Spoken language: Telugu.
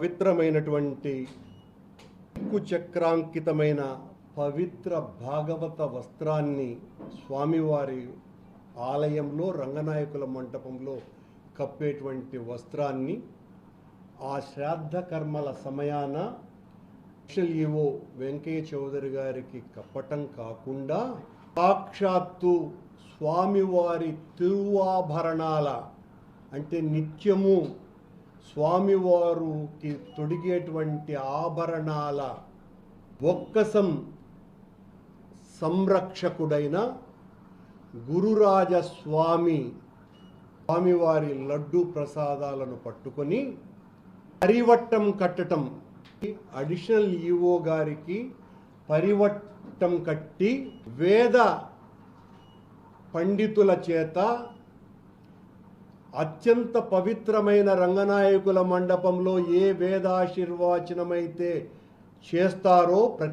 పవిత్రమైనటువంటి చక్రాంకితమైన పవిత్ర భాగవత వస్త్రాన్ని స్వామివారి ఆలయంలో రంగనాయకుల మంటపంలో కప్పేటువంటి వస్త్రాన్ని ఆ శ్రాద్ధ కర్మల సమయాన ఈవో వెంకయ్య చౌదరి గారికి కప్పటం కాకుండా సాక్షాత్తు స్వామివారి తిరువాభరణాల అంటే నిత్యము స్వామివారుకి తొడిగేటువంటి ఆభరణాల ఒక్కసం సంరక్షకుడైన గురురాజస్వామి స్వామివారి లడ్డు ప్రసాదాలను పట్టుకొని పరివట్టం కట్టడం అడిషనల్ ఈఓ గారికి పరివట్టం కట్టి వేద పండితుల చేత అత్యంత పవిత్రమైన రంగనాయకుల మండపంలో ఏ వేదాశీర్వాచనమైతే చేస్తారో ప్రతి